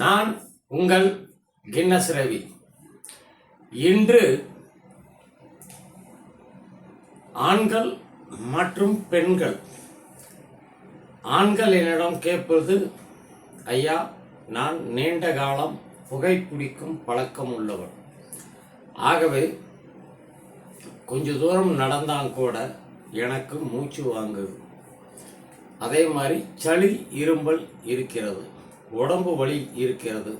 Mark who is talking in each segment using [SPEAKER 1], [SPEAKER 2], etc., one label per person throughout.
[SPEAKER 1] நான் உங்கள் கின்னஸ் ரவி. இன்று ஆண்கள் மற்றும் பெண்கள். ஆண்கள் என்னிடம் கேட்பது ஐயா நான் நீண்ட காலம் புகைப்பிடிக்கும் பழக்கம் உள்ளவன். ஆகவே கொஞ்ச தூரம் நடந்தால் கூட எனக்கு மூச்சு வாங்குது அதே மாதிரி சளி இரும்பல் இருக்கிறது. உடம்பு வலி இருக்கிறது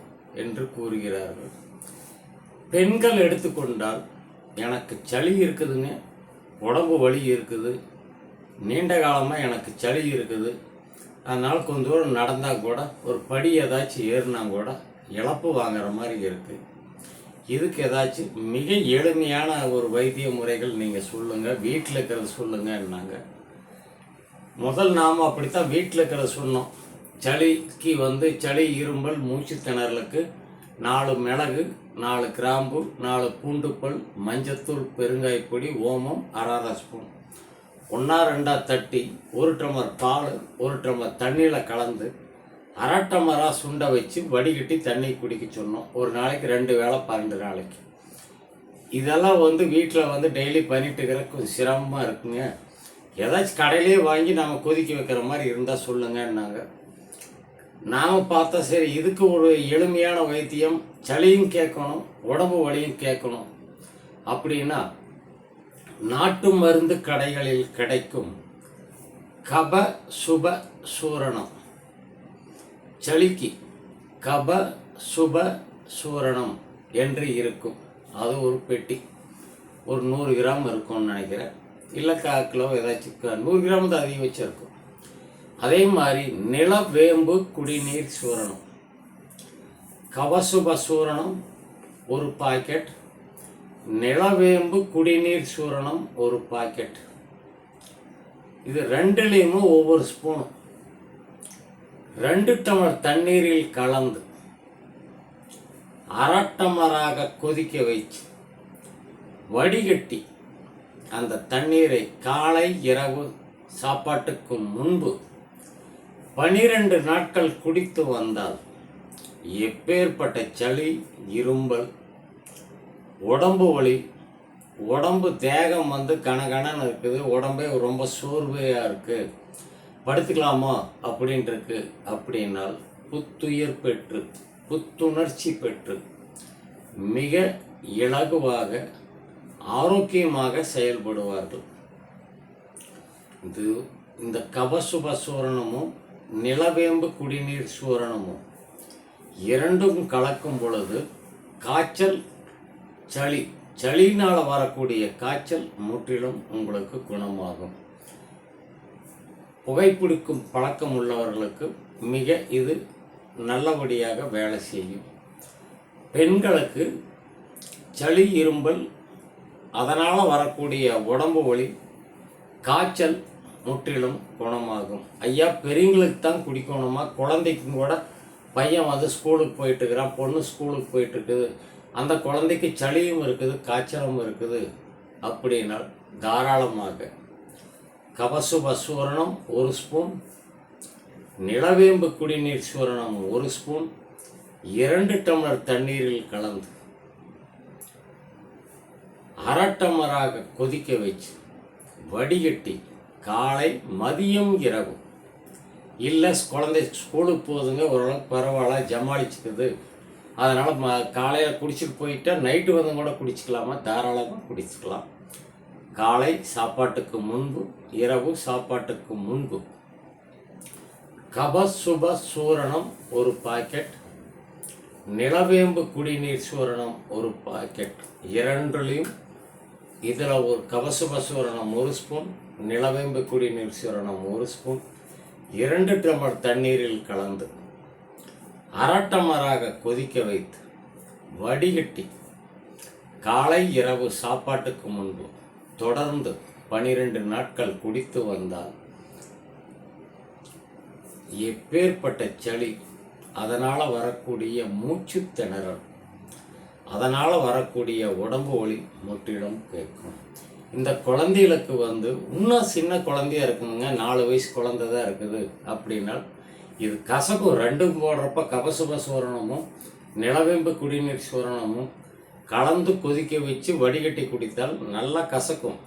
[SPEAKER 1] என்று கூறுகிறார்கள். பெண்கள் எடுத்துக்கொண்டால் எனக்கு சளி இருக்குதுங்க உடம்பு வலி இருக்குது நீண்ட காலமாக எனக்கு சளி இருக்குது அதனால் கொஞ்ச தூரம் நடந்தால் கூட ஒரு படி ஏதாச்சும் ஏறினா கூட இழப்பு வாங்குற மாதிரி இருக்குது இதுக்கு ஏதாச்சும் மிக எளிமையான ஒரு வைத்திய முறைகள் நீங்கள் சொல்லுங்கள் வீட்டில் இருக்கிறத சொல்லுங்கன்னாங்க. முதல் நாம் அப்படித்தான் வீட்டில் இருக்கிறத சொன்னோம். சளிக்கு வந்து சளி இரும்பல் மூச்சு திணறலுக்கு நாலு மிளகு நாலு கிராம்பு நாலு பூண்டுப்பல் மஞ்சத்தூள் பெருங்காயப்பொடி ஓமம் அரை ஸ்பூன். ஒன்றா ரெண்டா தட்டி ஒரு டம்ளர் பால் ஒரு டம்ளர் தண்ணியில் கலந்து அரை டம்ளராக சுண்டை வச்சு வடிகட்டி தண்ணி குடிக்க சொன்னோம். ஒரு நாளைக்கு ரெண்டு வேளை பன்னெண்டு நாளைக்கு. இதெல்லாம் வந்து வீட்டில் வந்து டெய்லி பண்ணிட்டு இருக்கிற கொஞ்சம் சிரமமாக இருக்குங்க. ஏதாச்சும் கடையிலே வாங்கி நம்ம கொதிக்க வைக்கிற மாதிரி இருந்தால் சொல்லுங்கன்னாங்க. நாம் பார்த்தா சரி இதுக்கு ஒரு எளிமையான வைத்தியம் சளியும் கேட்கணும் உடம்பு வலியும் கேட்கணும். அப்படின்னா நாட்டு மருந்து கடைகளில் கிடைக்கும் கப சுப சூரணம். சளிக்கு கப சுப சூரணம் என்று இருக்கும். அது ஒரு பெட்டி. ஒரு நூறு கிராம் இருக்கும்னு நினைக்கிறேன். இல்லை கா கிலோ ஏதாச்சும் நூறு கிராம் தான் அதிகம் வச்சுருக்கும். அதே மாதிரி நிலவேம்பு குடிநீர் சூரணம். கவசுப சூரணம் ஒரு பாக்கெட். நிலவேம்பு குடிநீர் சூரணம் ஒரு பாக்கெட். இது ரெண்டுலேயுமே ஒவ்வொரு ஸ்பூனும் ரெண்டு டம்ளர் தண்ணீரில் கலந்து அரட்டமராக கொதிக்க வைத்து வடிகட்டி அந்த தண்ணீரை காலை இரவு சாப்பாட்டுக்கு முன்பு பனிரெண்டு நாட்கள் குடித்து வந்தால் எப்பேற்பட்ட சளி இரும்பல் உடம்பு வலி உடம்பு தேகம் வந்து கனகனன்னு இருக்குது. உடம்பே ரொம்ப சோர்வையாக இருக்குது படுத்துக்கலாமா அப்படின்ட்டுருக்கு அப்படின்னால் புத்துயிர் பெற்று புத்துணர்ச்சி பெற்று மிக இலகுவாக ஆரோக்கியமாக செயல்படுவார்கள். இது இந்த கபசுப சூரணமும் நிலவேம்பு குடிநீர் சூரணமும் இரண்டும் கலக்கும் பொழுது காய்ச்சல் சளி சளினால் வரக்கூடிய காய்ச்சல் முற்றிலும் உங்களுக்கு குணமாகும். புகைப்பிடிக்கும் பழக்கம் உள்ளவர்களுக்கு மிக இது நல்லபடியாக வேலை செய்யும். பெண்களுக்கு சளி இரும்பல் அதனால் வரக்கூடிய உடம்பு வலி காய்ச்சல் முற்றிலும் குணமாகும். ஐயா பெரியவங்களுக்கு தான் குடிக்கணுமா? குழந்தைக்கும் கூட பையன் வந்து ஸ்கூலுக்கு போயிட்டுருக்கிறான் பொண்ணு ஸ்கூலுக்கு போயிட்டுருக்குது. அந்த குழந்தைக்கு சளியும் இருக்குது காய்ச்சலும் இருக்குது. அப்படின்னா தாராளமாக கபசுப சூரணம் ஒரு ஸ்பூன் நிலவேம்பு குடிநீர் சூரணம் ஒரு ஸ்பூன் இரண்டு டம்ளர் தண்ணீரில் கலந்து அரை டம்ளராக கொதிக்க வச்சு வடிகட்டி காலை மதியம் இரவு. இல்லை குழந்தை ஸ்கூலுக்கு போகுதுங்க ஓரளவுக்கு பரவாயில்ல ஜமாளிச்சுக்குது. அதனால் ம காலையில் குடிச்சிட்டு போயிட்டா நைட்டு வந்து கூட குடிச்சிக்கலாமா தாராளமாக குடிச்சிக்கலாம். காலை சாப்பாட்டுக்கு முன்பு இரவு சாப்பாட்டுக்கு முன்பு. கபசுப சூரணம் ஒரு பாக்கெட். நிலவேம்பு குடிநீர் சூரணம் ஒரு பாக்கெட். இரண்டுலையும் இதில் ஒரு கபசுப சூரணம் ஒரு ஸ்பூன். நிலவேம்பு குடிநீர் சூரணம் ஒரு ஸ்பூன். இரண்டு டம்ளர் தண்ணீரில் கலந்து அரட்டமராக கொதிக்க வைத்து வடிகட்டி காலை இரவு சாப்பாட்டுக்கு முன்பு தொடர்ந்து பனிரெண்டு நாட்கள் குடித்து வந்தால் எப்பேற்பட்ட சளி அதனால் வரக்கூடிய மூச்சு திணறல் அதனால் வரக்கூடிய உடம்பு ஒளி முற்றிலும் கேட்கும். இந்த குழந்தைகளுக்கு வந்து இன்னும் சின்ன குழந்தையா இருக்குங்க நாலு வயசு குழந்தை தான் இருக்குது அப்படின்னா இது கசக்கும் ரெண்டும் போடுறப்ப கபசுப சூரணமும் நிலவேம்பு குடிநீர் சூரணமும் கலந்து கொதிக்க வச்சு வடிகட்டி குடித்தால் நல்லா கசக்கும்.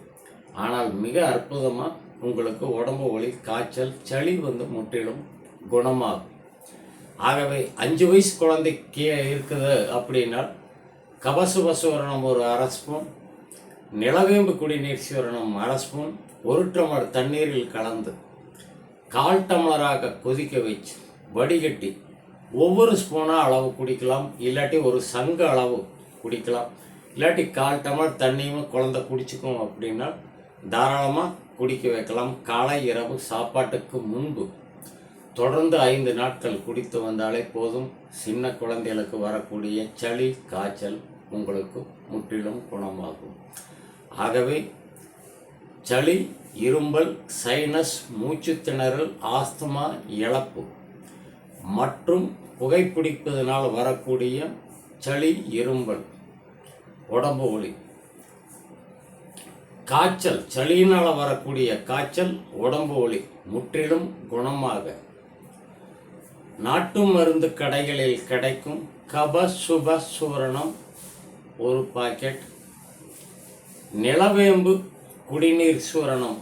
[SPEAKER 1] ஆனால் மிக அற்புதமாக உங்களுக்கு உடம்பு ஒளி காய்ச்சல் சளி வந்து முற்றிலும் குணமாகும். ஆகவே அஞ்சு வயசு குழந்தைக்கு இருக்குது அப்படின்னா கபசுப சூரணம் ஒரு அரை ஸ்பூன் நிலவேம்பு குடிநீர் சூரணம் அரை ஸ்பூன் ஒரு டம்ளர் தண்ணீரில் கலந்து கால் டம்ளராக கொதிக்க வச்சு வடிகட்டி ஒவ்வொரு ஸ்பூனாக அளவு குடிக்கலாம். இல்லாட்டி ஒரு சங்க அளவு குடிக்கலாம். இல்லாட்டி கால் டம்ளர் தண்ணியும் குழந்த குடிச்சுக்கும் அப்படின்னா தாராளமாக குடிக்க வைக்கலாம். காலை இரவு சாப்பாட்டுக்கு முன்பு தொடர்ந்து ஐந்து நாட்கள் குடித்து வந்தாலே போதும். சின்ன குழந்தைகளுக்கு வரக்கூடிய சளி காய்ச்சல் உங்களுக்கு முற்றிலும் குணமாகும். ஆகவே சளி இரும்பல் சைனஸ் மூச்சுத்திணறல் ஆஸ்துமா இழப்பு மற்றும் புகைப்பிடிப்பதனால் வரக்கூடிய சளி இரும்பல் உடம்பு ஒளி காய்ச்சல் சளியினால் வரக்கூடிய காய்ச்சல் உடம்பு ஒளி முற்றிலும் குணமாக. நாட்டு மருந்து கடைகளில் கிடைக்கும் கப சுப சூரணம் ஒரு பாக்கெட் நிலவேம்பு குடிநீர் சூரணம்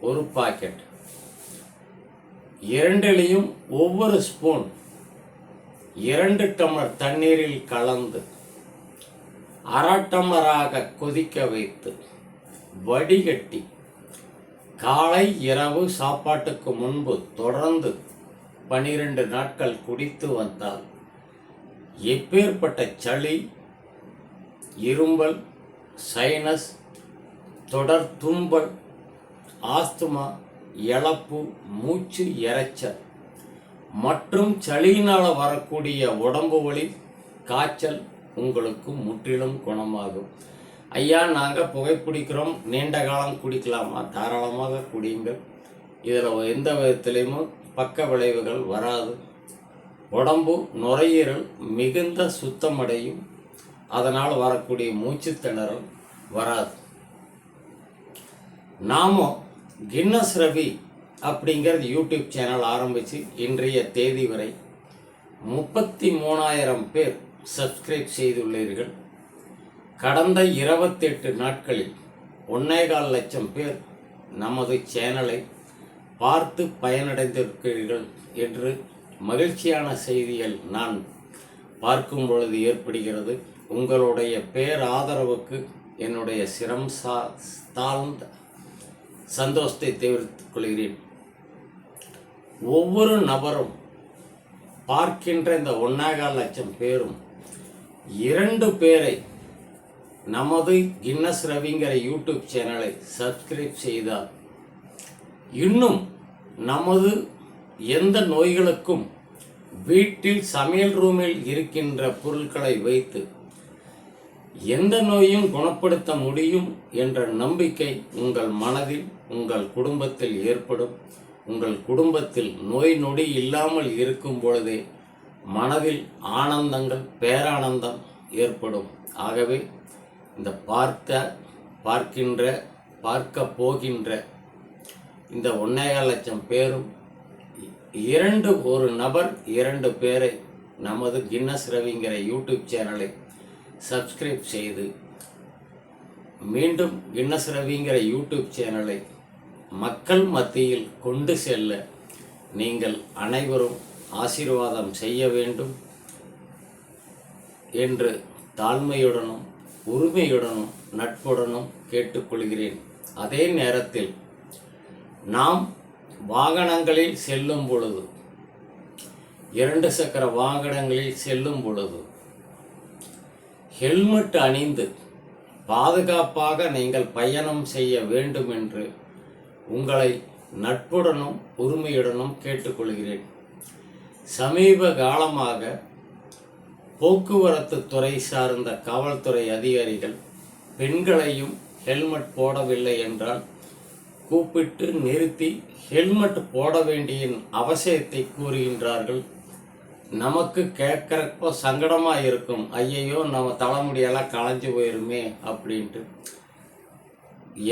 [SPEAKER 1] ஒரு பாக்கெட். இரண்டிலையும் ஒவ்வொரு ஸ்பூன் இரண்டு டம்ளர் தண்ணீரில் கலந்து அரை டம்ளராக கொதிக்க வைத்து வடிகட்டி காலை இரவு சாப்பாட்டுக்கு முன்பு தொடர்ந்து பனிரெண்டு நாட்கள் குடித்து வந்தால் எப்பேற்பட்ட சளி இரும்பல் சைனஸ் தொடர் தும்பல் ஆஸ்துமா இழப்பு மூச்சு இறைச்சல் மற்றும் சளியினால் வரக்கூடிய உடம்பு வலி காய்ச்சல் உங்களுக்கு முற்றிலும் குணமாகும். ஐயா நாங்கள் புகைப்பிடிக்கிறோம் நீண்ட காலம் குடிக்கலாமா? தாராளமாக குடியுங்கள். இதில் எந்த விதத்திலையும் பக்க விளைவுகள் வராது. உடம்பு நுரையீரல் மிகுந்த சுத்தமடையும். அதனால் வரக்கூடிய மூச்சு திணறல் வராது. நாமும் கின்னஸ் ரவி அப்படிங்கிறது யூடியூப் சேனல் ஆரம்பித்து இன்றைய தேதி வரை முப்பத்தி மூணாயிரம் பேர் சப்ஸ்கிரைப் செய்துள்ளீர்கள். கடந்த இருபத்தெட்டு நாட்களில் ஒன்னேகால் லட்சம் பேர் நமது சேனலை பார்த்து பயனடைந்திருக்கிறீர்கள் என்று மகிழ்ச்சியான செய்திகள் நான் பார்க்கும் பொழுது ஏற்படுகிறது. உங்களுடைய பேராதரவுக்கு என்னுடைய சிரம் சா தாழ்ந்த சந்தோஷத்தை தெரிவித்துக் கொள்கிறேன். ஒவ்வொரு நபரும் பார்க்கின்ற இந்த ஒன்னாகால் லட்சம் பேரும் இரண்டு பேரை நமது கின்னஸ் ரவிங்கிற யூடியூப் சேனலை சப்ஸ்கிரைப் செய்தால் இன்னும் நமது எந்த நோய்களுக்கும் வீட்டில் சமையல் ரூமில் இருக்கின்ற பொருட்களை வைத்து எந்த நோயும் குணப்படுத்த முடியும் என்ற நம்பிக்கை உங்கள் மனதில் உங்கள் குடும்பத்தில் ஏற்படும். உங்கள் குடும்பத்தில் நோய் நொடி இல்லாமல் இருக்கும் பொழுதே மனதில் ஆனந்தங்கள் பேரானந்தம் ஏற்படும். ஆகவே இந்த பார்த்த பார்க்கின்ற பார்க்க போகின்ற இந்த ஒன்னேகால் லட்சம் பேரும் இரண்டு ஒரு நபர் இரண்டு பேரை நமது கின்னஸ் ரவிங்கிற யூடியூப் சேனலை சப்ஸ்கிரைப் செய்து மீண்டும் கின்னஸ் ரவிங்கிற யூடியூப் சேனலை மக்கள் மத்தியில் கொண்டு செல்ல நீங்கள் அனைவரும் ஆசீர்வாதம் செய்ய வேண்டும் என்று தாழ்மையுடனும் உரிமையுடனும் நட்புடனும் கேட்டுக்கொள்கிறேன். அதே நேரத்தில் நாம் வாகனங்களில் செல்லும் பொழுது இரண்டு சக்கர வாகனங்களில் செல்லும் பொழுது ஹெல்மெட் அணிந்து பாதுகாப்பாக நீங்கள் பயணம் செய்ய வேண்டும் என்று உங்களை நட்புடனும் உரிமையுடனும் கேட்டுக்கொள்கிறேன். சமீப காலமாக போக்குவரத்து துறை சார்ந்த காவல்துறை அதிகாரிகள் பெண்களையும் ஹெல்மெட் போடவில்லை என்றால் கூப்பிட்டு நிறுத்தி ஹெல்மெட் போட வேண்டிய அவசியத்தை கூறுகின்றார்கள். நமக்கு கேட்குறப்போ சங்கடமாக இருக்கும். ஐயையோ நம்ம தலைமுடியெல்லாம் களைஞ்சு போயிருமே அப்படின்ட்டு.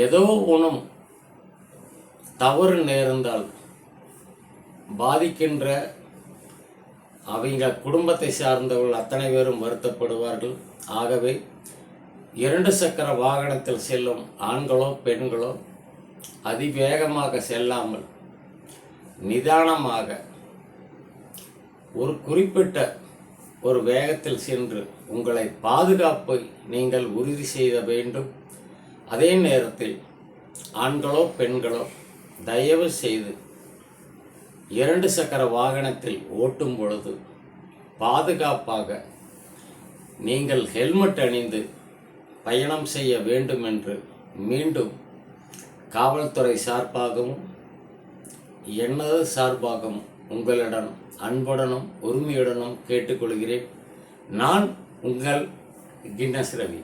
[SPEAKER 1] ஏதோ ஒன்றும் தவறு நேர்ந்தால் பாதிக்கின்ற அவங்க குடும்பத்தை சார்ந்தவர்கள் அத்தனை பேரும் வருத்தப்படுவார்கள். ஆகவே இரண்டு சக்கர வாகனத்தில் செல்லும் ஆண்களோ பெண்களோ அதிவேகமாக செல்லாமல் நிதானமாக ஒரு குறிப்பிட்ட ஒரு வேகத்தில் சென்று உங்களை பாதுகாப்பை நீங்கள் உறுதி செய்த வேண்டும். அதே நேரத்தில் ஆண்களோ பெண்களோ தயவு செய்து இரண்டு சக்கர வாகனத்தில் ஓட்டும் பொழுது பாதுகாப்பாக நீங்கள் ஹெல்மெட் அணிந்து பயணம் செய்ய வேண்டும் என்று மீண்டும் காவல்துறை சார்பாகவும் எனது சார்பாகவும் உங்களிடம் அன்புடனும் உரிமையுடனும் கேட்டுக்கொள்கிறேன். நான் உங்கள் கின்னஸ் ரவி.